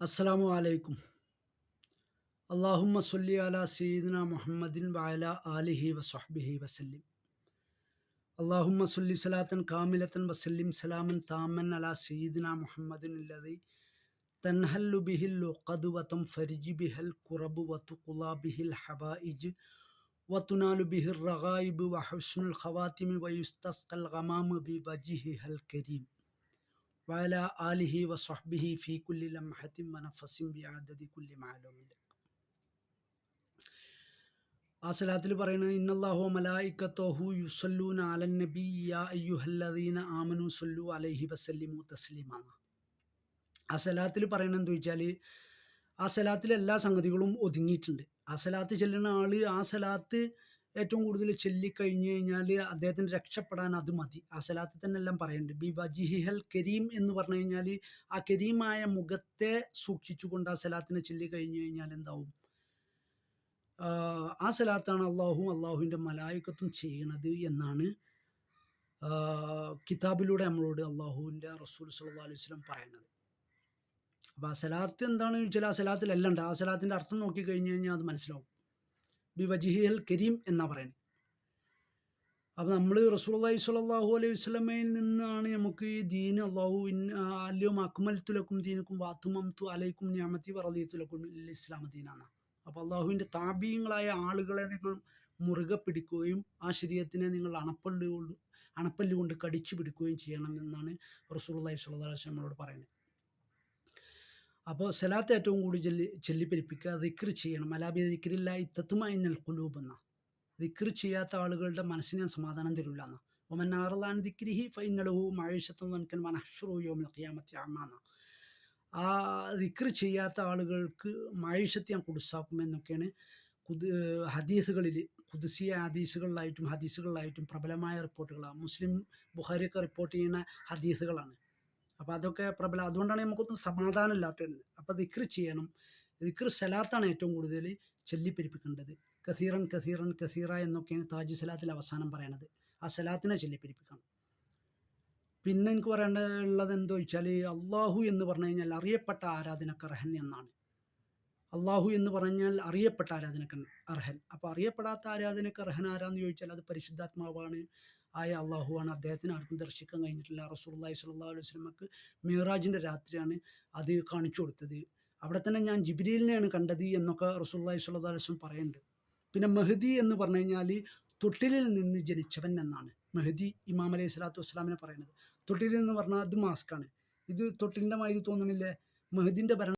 അസ്സലാമു അലൈക്കും. അള്ളാഹുമ്മ സല്ലി അല സീദന മുഹമ്മദിൻ വഅല ആലിഹി വസ്വഹ്ബിഹി വസല്ലിം. അള്ളാഹുമ്മ സല്ലി സലാത്തൻ കാമിലത്തൻ വസല്ലിം സലാമൻ താമൻ അല സീദന മുഹമ്മദിൻ അല്ലതി തൻഹല്ലു ബിഹിൽ ഉഖദു ഫരിജി ബിഹൽ കുറബു വതുഖുലാ ബിഹിൽ ഹബായിജ് വതുനാലു ബിഹിർ റഗായിബ് വഹുസ്നുൽ ഖവാതിമി വയുസ്തസ്ഖൽ ഗമാമു ബിവജിഹിഹൽ കരീം. വഅല ആലിഹി വസ്ബിഹി ഫീ കുല്ലി ലംഹത്തിൻ വനഫസിൻ ബിഅദദി കുല്ലി മഅലൂമിൻ ആ സലാത്തിൽ പറയുന്നത് ഇന്നല്ലാഹു മലായിക്കത്തോഹു യുസല്ലൂന അലൻ നബി യാ അയ്യുഹല്ലദീന ആമനു സല്ലു അലൈഹി വസല്ലിമു തസ്ലീമാണ് ആ സലാത്തിൽ പറയണത് എന്താ വെച്ചാൽ ആ സലാത്തിൽ എല്ലാ സംഗതികളും ഒതുങ്ങിയിട്ടുണ്ട്. ആ സലാത്ത് ചെല്ലുന്ന ആൾ ആ സലാത്ത് ഏറ്റവും കൂടുതൽ ചൊല്ലിക്കഴിഞ്ഞു കഴിഞ്ഞാൽ അദ്ദേഹത്തിന് രക്ഷപ്പെടാൻ അത് മതി. ആ സലാത്തിൽ തന്നെ എല്ലാം പറയുന്നുണ്ട്. ബി വജിഹിഹൽ കരീം എന്ന് പറഞ്ഞു കഴിഞ്ഞാൽ ആ കരീമായ മുഖത്തെ സൂക്ഷിച്ചുകൊണ്ട് ആ സലാത്തിനെ ചൊല്ലി കഴിഞ്ഞു കഴിഞ്ഞാൽ എന്താവും? ആ സലാത്താണ് അള്ളാഹും അള്ളാഹുവിന്റെ മലായിക്കത്തും ചെയ്യണത് എന്നാണ് കിതാബിലൂടെ നമ്മളോട് അള്ളാഹുവിന്റെ റസൂൽ സല്ലാ അലൈഹി സ്വലം പറയുന്നത്. അപ്പോൾ ആ സലാത്ത് എന്താണെന്ന് ചോദിച്ചാൽ ആ സലാത്തിൽ ഉണ്ട്. ആ സലാത്തിന്റെ അർത്ഥം നോക്കി കഴിഞ്ഞു കഴിഞ്ഞാൽ അത് മനസ്സിലാവും. ബി വജിഹിൽ കരീം എന്നാ പറയുന്നത് അപ്പോൾ നമ്മൾ റസൂലി സ്വല്ലല്ലാഹു അലൈഹി വസ്ലമയിൽ നിന്നാണ് നമുക്ക് ഈ ദീൻ അള്ളാഹു അല്ലയോ അക്മൽ തുലക്കും ദീനക്കും വാത്തുമംതു അലൈക്കും ഞാമത്തി പറദീത്തുലക്കും ഇസ്ലാം ദീനാണ്. അപ്പോൾ അള്ളാഹുവിന്റെ താപീയങ്ങളായ ആളുകളെ നിങ്ങൾ മുറുകെ പിടിക്കുകയും ആ ശരീരത്തിനെ നിങ്ങൾ അണപ്പല്ലുകൊണ്ട് അണപ്പല്ലുകൊണ്ട് കടിച്ചു പിടിക്കുകയും ചെയ്യണം എന്നാണ് റസൂൽ അള്ളഹി സ്വല്ലാ വസ്ലം പറയുന്നത് അപ്പോൾ സലാത്ത് ഏറ്റവും കൂടുതൽ ചൊല്ലി ചൊല്ലിപ്പെരിപ്പിക്കുക ദിക്ർ ചെയ്യണം. അലാബി ദിക്രില്ല ഇത്തത്തുമൈനൽ കുലൂബ് എന്ന. ദിക്ർ ചെയ്യാത്ത ആളുകളുടെ മനസ്സിന് സമാധാനം തരില്ല എന്ന. ഒമൻ ആർലാൻ ദിക്രിഹി ഫൈനലഹു മഴശത്തും നനക്കൻ മനഹ്റു യോമിൽ ഖിയാമത്തി അമ്മാന്ന ആ ദിക്ർ ചെയ്യാത്ത ആളുകൾക്ക് മഴശത്ത് ഞാൻ കുടുസാക്കും എന്നൊക്കെയാണ് കുത് ഹദീസുകളിൽ കുതിസിയ ഹദീസുകളിലായിട്ടും ഹദീസുകളിലായിട്ടും പ്രബലമായ റിപ്പോർട്ടുകളാണ് മുസ്ലിം ബുഹാരിയൊക്കെ റിപ്പോർട്ട് ചെയ്യുന്ന ഹദീസുകളാണ്. അപ്പോൾ അതൊക്കെ പ്രബല അതുകൊണ്ടാണ് നമുക്കൊന്നും സമാധാനം ഇല്ലാത്തത് അപ്പോൾ ദിക്ർ ചെയ്യണം. ദിക്ർ സലാത്താണ് ഏറ്റവും കൂടുതൽ ചൊല്ലിപ്പെരിപ്പിക്കേണ്ടത്. കസീറൻ കസീറൻ കസീറ എന്നൊക്കെയാണ് താജ് സലാത്തിൽ അവസാനം പറയണത്. ആ സലാത്തിനെ ചൊല്ലിപ്പെരിപ്പിക്കണം. പിന്നെ എനിക്ക് പറയേണ്ടത് എന്തോ വെച്ചാൽ അള്ളാഹു എന്ന് പറഞ്ഞു കഴിഞ്ഞാൽ അറിയപ്പെട്ട ആരാധനക്ക് അർഹൻ എന്നാണ്. അള്ളാഹു എന്ന് പറഞ്ഞാൽ അറിയപ്പെട്ട ആരാധനക്ക് അർഹൻ. അപ്പോൾ അറിയപ്പെടാത്ത ആരാധനക്ക് അർഹൻ ആരാന്ന് ചോദിച്ചാൽ അത് പരിശുദ്ധാത്മാവാണ്. ആയ അള്ളാഹുവാണ് അദ്ദേഹത്തിന് ആർക്കും ദർശിക്കാൻ കഴിഞ്ഞിട്ടില്ല. റസൂള്ളി സ്വല്ലാ അലൈഹി സ്വലമക്ക് മീറാജിന്റെ രാത്രിയാണ് അത് കാണിച്ചു കൊടുത്തത്. അവിടെ തന്നെ ഞാൻ ജിബ്രീലിനെയാണ് കണ്ടത് എന്നൊക്കെ റസൂള്ളി സ്വല്ലാ അലൈഹി സ്വലം പറയുന്നുണ്ട്. പിന്നെ മെഹദി എന്ന് പറഞ്ഞു കഴിഞ്ഞാൽ തൊട്ടിലിൽ നിന്ന് ജനിച്ചവൻ എന്നാണ്. മെഹദി ഇമാം അലൈഹി സ്വലാത്തു വസ്സലാമിനെ പറയുന്നത്. തൊട്ടിലിൽ എന്ന് പറഞ്ഞാൽ അത് മാസ്കാണ് ഇത് തൊട്ടിലിന്റെ മാതിരി തോന്നുന്നില്ലേ മെഹദിന്റെ ഭരണം